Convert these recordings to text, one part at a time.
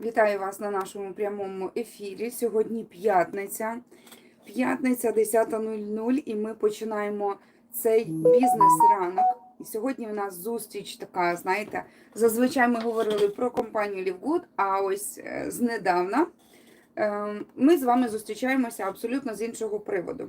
Вітаю вас на нашому прямому ефірі. Сьогодні п'ятниця. П'ятниця 10.00 і ми починаємо цей бізнес-ранок. І сьогодні у нас зустріч така, знаєте, зазвичай ми говорили про компанію Лівгуд, а ось е, знедавна е, ми з вами зустрічаємося абсолютно з іншого приводу.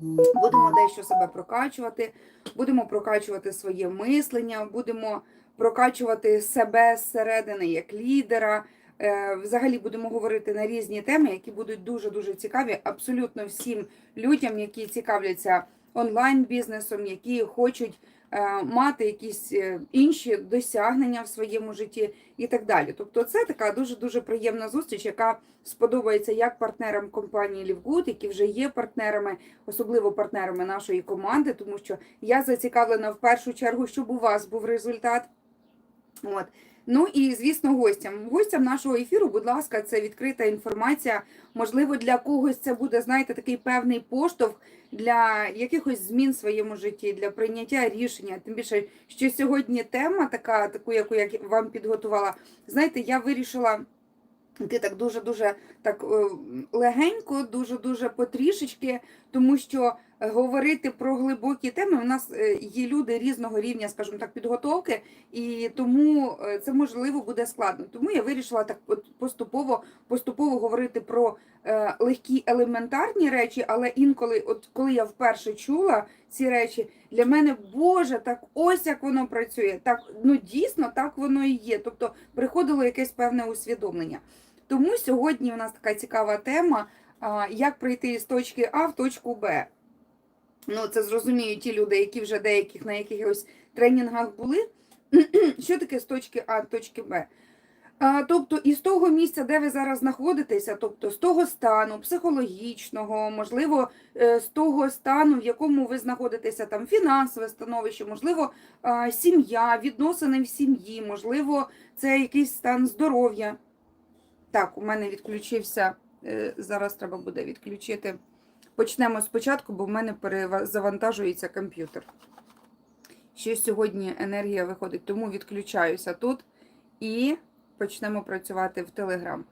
Будемо дещо себе прокачувати, будемо прокачувати своє мислення, будемо прокачувати себе зсередини як лідера. Е, Взагалі будемо говорити на різні теми, які будуть дуже дуже цікаві абсолютно всім людям, які цікавляться онлайн-бізнесом, які хочуть е, мати якісь е, інші досягнення в своєму житті і так далі. Тобто, це така дуже дуже приємна зустріч, яка сподобається як партнерам компанії Лівгуд, які вже є партнерами, особливо партнерами нашої команди, тому що я зацікавлена в першу чергу, щоб у вас був результат. От. Ну і звісно, гостям. Гостям нашого ефіру, будь ласка, це відкрита інформація. Можливо, для когось це буде, знаєте, такий певний поштовх для якихось змін в своєму житті, для прийняття рішення. Тим більше, що сьогодні тема така, таку, яку я вам підготувала. Знаєте, я вирішила. Ти так дуже-дуже так е, легенько, дуже-дуже потрішечки, тому що говорити про глибокі теми у нас е, є люди різного рівня, скажімо так, підготовки, і тому е, це можливо буде складно. Тому я вирішила так поступово поступово говорити про е, легкі елементарні речі, але інколи, от коли я вперше чула ці речі, для мене Боже, так ось як воно працює. Так ну дійсно так воно і є. Тобто приходило якесь певне усвідомлення. Тому сьогодні у нас така цікава тема, як прийти з точки А в точку Б. Ну, це зрозуміють ті люди, які вже деяких на якихось тренінгах були. Що таке з точки А точки Б? А, Тобто, із того місця, де ви зараз знаходитеся, тобто з того стану психологічного, можливо, е, з того стану, в якому ви знаходитеся, там фінансове становище, можливо, сім'я, відносини в сім'ї, можливо, це якийсь стан здоров'я. Так, у мене відключився. е, Зараз треба буде відключити. Почнемо спочатку, бо в мене перезавантажується комп'ютер. Ще сьогодні енергія виходить, тому відключаюся тут і почнемо працювати в Telegram.